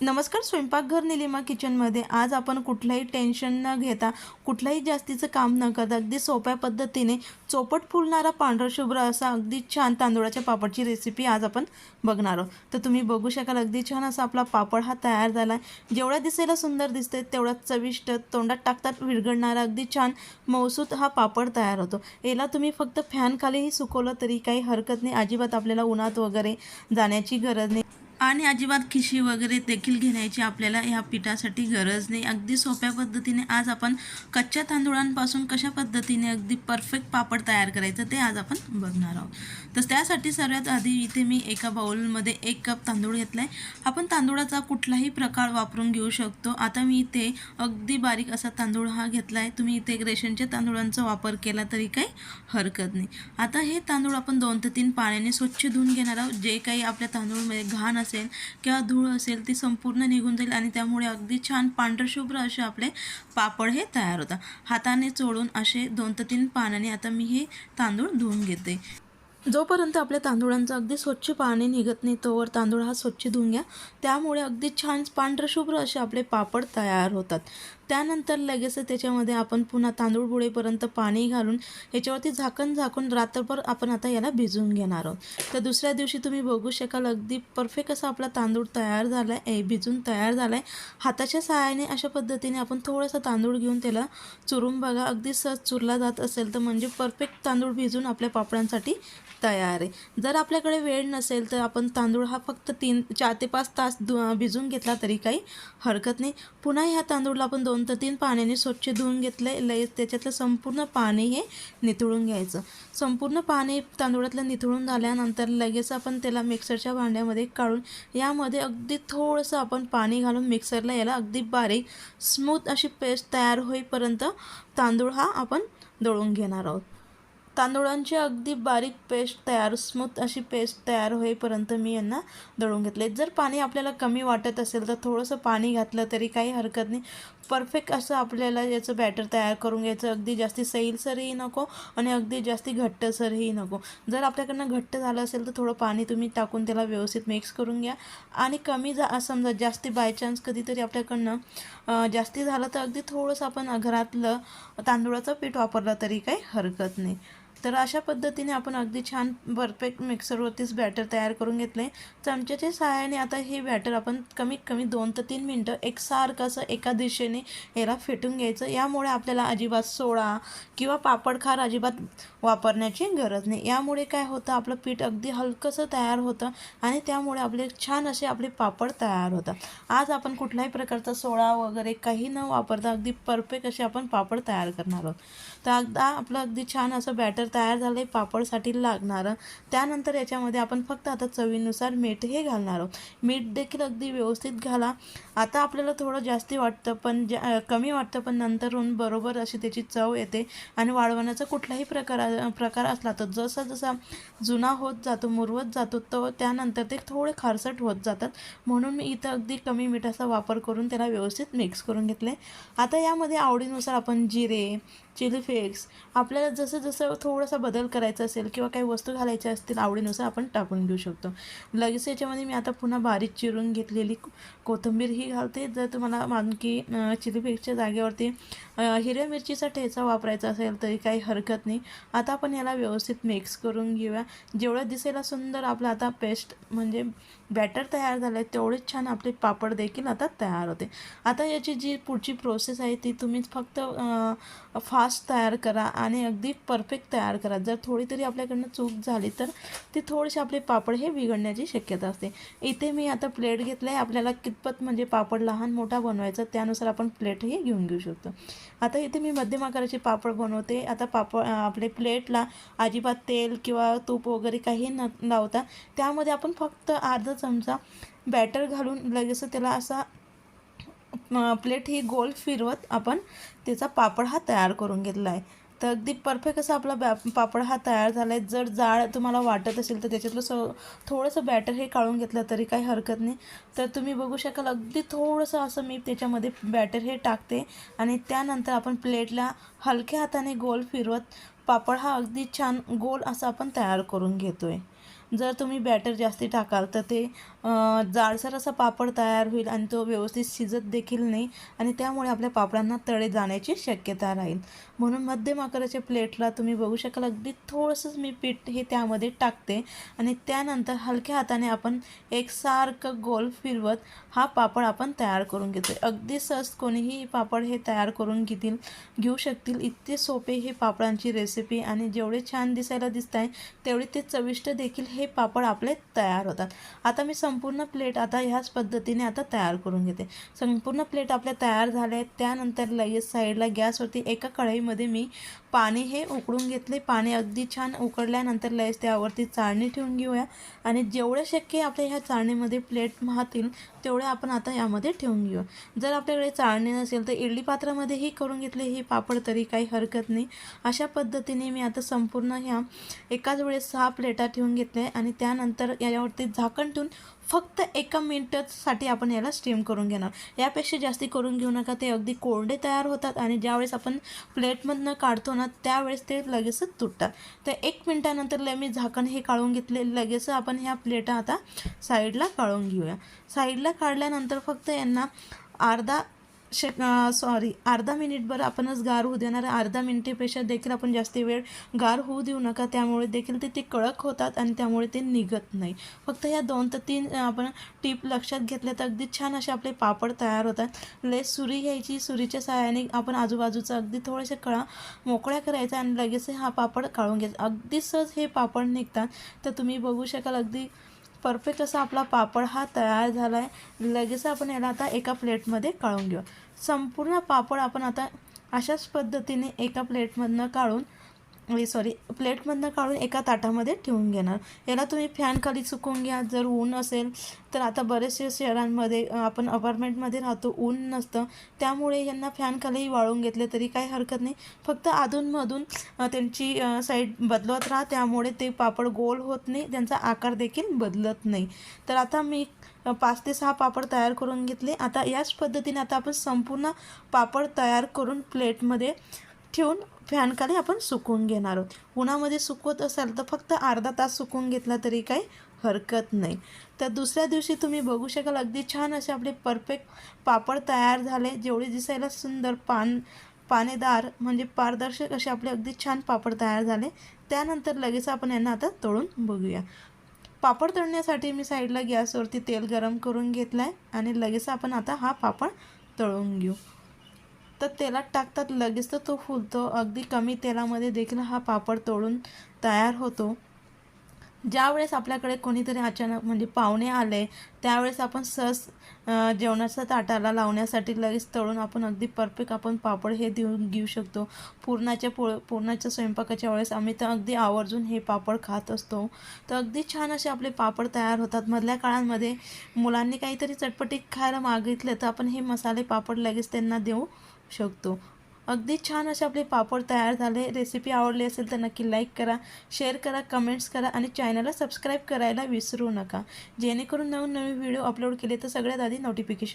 नमस्कार स्वयंपाकघर निलिमा किचनमध्ये. आज आपण कुठलंही टेन्शन न घेता कुठलंही जास्तीचं काम न करता अगदी सोप्या पद्धतीने चोपट फुलणारा पांढरशुभ्र असा अगदी छान तांदूळाच्या पापडची रेसिपी आज आपण बघणार आहोत. तर तुम्ही बघू शकाल अगदी छान असा आपला पापड हा तयार झाला आहे जेवढा दिसायला सुंदर दिसते तेवढाच चविष्ट तोंडात टाकतात विरघळणारा अगदी छान मौसूत हा पापड तयार होतो. याला तुम्ही फक्त फॅनखालीही सुकवलं तरी काही हरकत नाही अजिबात आपल्याला उन्हात वगैरे जाण्याची गरज नाही. आणि अजिबात खिशी वगैरे देखील घेण्याची आपल्याला ह्या पिठासाठी गरज नाही. अगदी सोप्या पद्धतीने आज आपण कच्च्या तांदूळांपासून कशा पद्धतीने अगदी परफेक्ट पापड तयार करायचं ते आज आपण बघणार आहोत. तर त्यासाठी सर्वात आधी इथे मी एका बाउलमध्ये एक कप तांदूळ घेतला आहे आपण तांदूळाचा कुठलाही प्रकार वापरून घेऊ शकतो. आता मी इथे अगदी बारीक असा तांदूळ हा घेतला आहे तुम्ही इथे रेशनच्या तांदूळांचा वापर केला तरी काही हरकत नाही. आता हे तांदूळ आपण दोन ते तीन पाण्याने स्वच्छ धुवून घेणार आहोत. जे काही आपल्या तांदूळमध्ये घाण असेल किंवा धूळ असेल ती संपूर्ण निघून जाईल आणि त्यामुळे अगदी छान पांढरशुभ्र असे आपले पापड हे तयार होतात. हाताने चोळून असे दोन ते तीन पानाने आता मी हे तांदूळ धुवून घेते. जोपर्यंत आपल्या तांदूळांचं अगदी स्वच्छ पाणी निघत नाही तोवर तांदूळ हा स्वच्छ धुवून घ्या. त्यामुळे अगदी छान पांढरशुभ्र असे आपले पापड तयार होतात. त्यानंतर लगेच त्याच्यामध्ये आपण पुन्हा तांदूळ बुडेपर्यंत पाणी घालून याच्यावरती झाकण झाकून रात्रभर आपण आता याला भिजवून घेणार आहोत. तर दुसऱ्या दिवशी तुम्ही बघू शकाल अगदी परफेक्ट असा आपला तांदूळ तयार झाला आहे भिजून तयार झाला आहे हाताच्या सहाय्याने अशा पद्धतीने आपण थोडासा तांदूळ घेऊन त्याला चुरून बघा. अगदी सहज चुरला जात असेल तर म्हणजे परफेक्ट तांदूळ भिजून आपल्या पापडांसाठी तयार आहे. जर आपल्याकडे वेळ नसेल तर आपण तांदूळ हा फक्त तीन चार ते पाच तास भिजून घेतला तरी काही हरकत नाही. पुन्हा ह्या तांदूळला आपण दोन ते तीन पाण्याने स्वच्छ धुवून आहे लगेच त्याच्यातलं संपूर्ण पाणी हे निथळून घ्यायचं. संपूर्ण पाणी तांदूळातलं निथळून झाल्यानंतर लगेच आपण त्याला मिक्सरच्या भांड्यामध्ये काढून यामध्ये अगदी थोडंसं आपण पाणी घालून मिक्सरला याला अगदी बारीक स्मूथ अशी पेस्ट तयार होईपर्यंत तांदूळ हा आपण दळून घेणार आहोत. तांदूळांची अगदी बारीक पेस्ट तयार स्मूथ अशी पेस्ट तयार होईपर्यंत मी यांना दळून घेतले जर पाणी आपल्याला कमी वाटत असेल तर थोडंसं पाणी घातलं तरी काही हरकत नाही. परफेक्ट असं आपल्याला याचं बॅटर तयार करून घ्यायचं. अगदी जास्ती सैलसरही नको आणि अगदी जास्ती घट्टसरही नको. जर आपल्याकडनं घट्ट झालं असेल तर थोडं पाणी तुम्ही टाकून त्याला व्यवस्थित मिक्स करून घ्या. आणि कमी जा समजा जास्ती बाय चान्स कधीतरी आपल्याकडनं जास्ती झालं तर अगदी थोडंसं आपण घरातलं तांदूळाचं पीठ वापरलं तरी काही हरकत नाही. तर अशा पद्धतीने आपण अगदी छान परफेक्ट मिक्सरवरतीच बॅटर तयार करून घेतले. चमच्याच्या सहाय्याने आता हे बॅटर आपण कमीत कमी दोन ते तीन मिनटं एकसारखं असं एका दिशेने याला फेटून घ्यायचं. यामुळे आपल्याला अजिबात सोडा किंवा पापडखार अजिबात वापरण्याची गरज नाही. यामुळे काय होतं आपलं पीठ अगदी हलकंसं तयार होतं आणि त्यामुळे आपले छान असे आपले पापड तयार होतात. आज आपण कुठल्याही प्रकारचा सोडा वगैरे काही न वापरता अगदी परफेक्ट असे आपण पापड तयार करणार आहोत. तर अगदा आपलं अगदी छान असं बॅटर तयार झालं आहे पापडसाठी लागणारं. त्यानंतर याच्यामध्ये आपण फक्त आता चवीनुसार मीठ हे घालणार आहोत. मीठ देखील अगदी व्यवस्थित घाला. आता आपल्याला थोडं जास्ती वाटतं पण जा कमी वाटतं पण नंतरून बरोबर अशी त्याची चव येते. आणि वाळवण्याचा कुठलाही प्रकार प्रकार असला तर जसा जसा जुना होत जातो मुरवत जातो तो त्यानंतर ते थोडे खारसट होत जातात. म्हणून मी इथं अगदी कमी मिठाचा वापर करून त्याला व्यवस्थित मिक्स करून घेतले आता यामध्ये आवडीनुसार आपण जिरे चिली फ्लेक्स आपल्याला जसं जसं थोडासा बदल करायचा असेल किंवा काही वस्तू घालायच्या असतील आवडीनुसार आपण टाकून घेऊ शकतो. लगेच याच्यामध्ये मी आता पुन्हा बारीक चिरून घेतलेली कोथिंबीर ही घालते. जर तुम्हाला मानकी चिली फ्लेक्सच्या जागेवरती हिरव्या मिरचीचा ठेचा वापरायचा असेल तरी काही हरकत नाही. आता आपण याला व्यवस्थित मिक्स करून घेऊया. जेवढं दिसायला सुंदर आपलं आता पेस्ट म्हणजे बॅटर तयार झालं आहे तेवढेच छान आपले पापड देखील आता तयार होते. आता याची जी पुढची प्रोसेस आहे ती तुम्ही फक्त फास्ट तयार करा आणि अगदी परफेक्ट तयार तयार करा जर थोडी तरी आपल्याकडनं चूक झाली तर ते थोडेसे आपले पापड हे बिघडण्याची शक्यता असते. इथे मी आता प्लेट घेतला आहे आपल्याला कितपत म्हणजे पापड लहान मोठा बनवायचा त्यानुसार आपण प्लेट हे घेऊन घेऊ शकतो. आता इथे मी मध्यम आकाराचे पापड बनवते. आता पापड आपले प्लेटला अजिबात तेल किंवा तूप वगैरे काही न लावता त्यामध्ये आपण फक्त अर्धा चमचा बॅटर घालून लगेच त्याला असा प्लेट ही गोल फिरवत आपण त्याचा पापड हा तयार करून घेतला आहे तर अगदी परफेक्ट असा आपला बॅ पापड हा तयार झाला आहे जर जाळ तुम्हाला वाटत असेल तर त्याच्यातलं स थोडंसं बॅटर हे काढून घेतलं तरी काही हरकत नाही. तर तुम्ही बघू शकाल अगदी थोडंसं असं मी त्याच्यामध्ये बॅटर हे टाकते आणि त्यानंतर आपण प्लेटला हलक्या हाताने गोल फिरवत पापड हा अगदी छान गोल असा आपण तयार करून घेतो आहे जर तुम्ही बॅटर जास्ती टाकाल तर ते जाडसर असा पापड तयार होईल आणि तो व्यवस्थित शिजत देखील नाही आणि त्यामुळे आपल्या पापडांना तळे जाण्याची शक्यता राहील. म्हणून मध्यम आकाराच्या प्लेटला तुम्ही बघू शकाल अगदी थोडंसंच मी पीठ हे त्यामध्ये टाकते आणि त्यानंतर हलक्या हाताने आपण एकसारखं गोल फिरवत हा पापड आपण तयार करून घेतो अगदी सहज कोणीही पापड हे तयार करून घेतील घेऊ शकतील. इतके सोपे हे पापडांची रेसिपी आणि जेवढे छान दिसायला दिसत आहे तेवढे ते चविष्ट देखील हे पापड आपले तयार होतात. आता मी संपूर्ण प्लेट आता ह्याच पद्धतीने आता तयार करून घेते. संपूर्ण प्लेट आपल्या तयार झाल्या आहेत. त्यानंतर लगेच साईडला गॅसवरती एका कढईमध्ये मी पाणी हे उकळून घेतले. पाणी अगदी छान उकळल्यानंतर लगेच त्यावरती चाळणी ठेवून घेऊया. आणि जेवढे शक्य आपल्या ह्या चाळणीमध्ये प्लेट वाहतील तेवढे आपण आता यामध्ये ठेवून घेऊ. जर आपल्याकडे चाळणी नसेल तर इडली पात्रामध्येही करून घेतले हे पापड तरी काही हरकत नाही. अशा पद्धतीने मी आता संपूर्ण ह्या एकाच वेळेस सहा प्लेटा ठेवून घेतल्या आणि त्यानंतर याच्यावरती झाकण ठेवून फक्त एका मिनटासाठी आपण याला स्टीम करून घेणार. यापेक्षा जास्ती करून घेऊ नका ते अगदी कोरडे तयार होतात आणि ज्यावेळेस आपण प्लेटमधनं काढतो ना त्यावेळेस ते लगेचच तुटतात. तर एक मिनटानंतर मी झाकण हे काढून घेतले लगेच आपण ह्या प्लेटा आता साईडला काढून घेऊया. साईडला काढल्यानंतर फक्त यांना अर्धा शे सॉरी अर्धा मिनिटभर आपणच गार होऊ देणार. अर्धा मिनिटेपेक्षा देखील आपण जास्त वेळ गार होऊ देऊ नका. त्यामुळे देखील ते ते कडक होतात आणि त्यामुळे ते निघत नाही. फक्त या दोन ते तीन आपण टीप लक्षात घेतल्या तर अगदी छान असे आपले पापड तयार होतात. लेस सुरी घ्यायची सुरीच्या सहाय्याने आपण आजूबाजूचा अगदी थोड्याशा कळा मोकळ्या करायचा आणि लगेच हा पापड काढून घ्यायचा. अगदी सहज हे पापड निघतात. तर तुम्ही बघू शकाल अगदी परफेक्ट असा आपला पापड हा तयार झाला आहे लगेच आपण याला आता एका प्लेटमध्ये काढून घेऊ. संपूर्ण पापड आपण आता अशाच पद्धतीने एका प्लेटमधनं काढून सॉरी प्लेटमधनं काढून एका ताटामध्ये ठेवून घेणार. याला तुम्ही फॅन खाली सुकवून घ्या. जर ऊन असेल तर आता बरेचसे शहरांमध्ये आपण अपार्टमेंटमध्ये राहतो ऊन नसतं. त्यामुळे यांना फॅन खालीही वाळून घेतले तरी काही हरकत नाही. फक्त अधूनमधून त्यांची साईड बदलत राहा. त्यामुळे ते पापड गोल होत नाही. त्यांचा आकार देखील बदलत नाही. तर आता मी पाच ते सहा पापड तयार करून घेतले. आता याच पद्धतीने आता आपण संपूर्ण पापड तयार करून प्लेटमध्ये ठेवून फॅनखाली आपण सुकून घेणार आहोत. उन्हामध्ये सुकवत असाल तर फक्त अर्धा तास सुकवून घेतला तरी काही हरकत नाही. तर दुसऱ्या दिवशी तुम्ही बघू शकाल अगदी छान असे आपले परफेक्ट पापड तयार झाले जेवढे दिसायला सुंदर पान पानेदार म्हणजे पारदर्शक असे आपले अगदी छान पापड तयार झाले. त्यानंतर लगेच आपण यांना आता तळून बघूया. पापड तळण्यासाठी मी साईडला गॅसवरती तेल गरम करून घेतलं आहे आणि लगेच आपण आता हा पापड तळून घेऊ. तर तेलात टाकतात. लगेच तर तो फुलतो. अगदी कमी तेलामध्ये देखील हा पापड तळून तयार होतो. ज्यावेळेस आपल्याकडे कोणीतरी अचानक म्हणजे पाहुणे आले त्यावेळेस आपण सहज जेवणाच्या ताटाला लावण्यासाठी लगेच तळून आपण अगदी परफेक्ट आपण पापड हे देऊन घेऊ शकतो. पूर्णाच्या पो पूर्णाच्या स्वयंपाकाच्या वेळेस आम्ही तर अगदी आवर्जून हे पापड खात असतो. तर अगदी छान असे आपले पापड तयार होतात. मधल्या काळांमध्ये मुलांनी काहीतरी चटपटीत खायला मागितलं तर आपण हे मसाले पापड लगेच त्यांना देऊ शकतो. अगदी छान असे आपले पापड तयार झाले. रेसिपी आवडली असेल तर नक्की लाईक करा शेअर करा कमेंट्स करा आणि चॅनलला सबस्क्राईब करायला विसरू नका. जेणेकरून नवीन नवीन व्हिडिओ अपलोड केले तर सगळ्यात आधी नोटिफिकेशन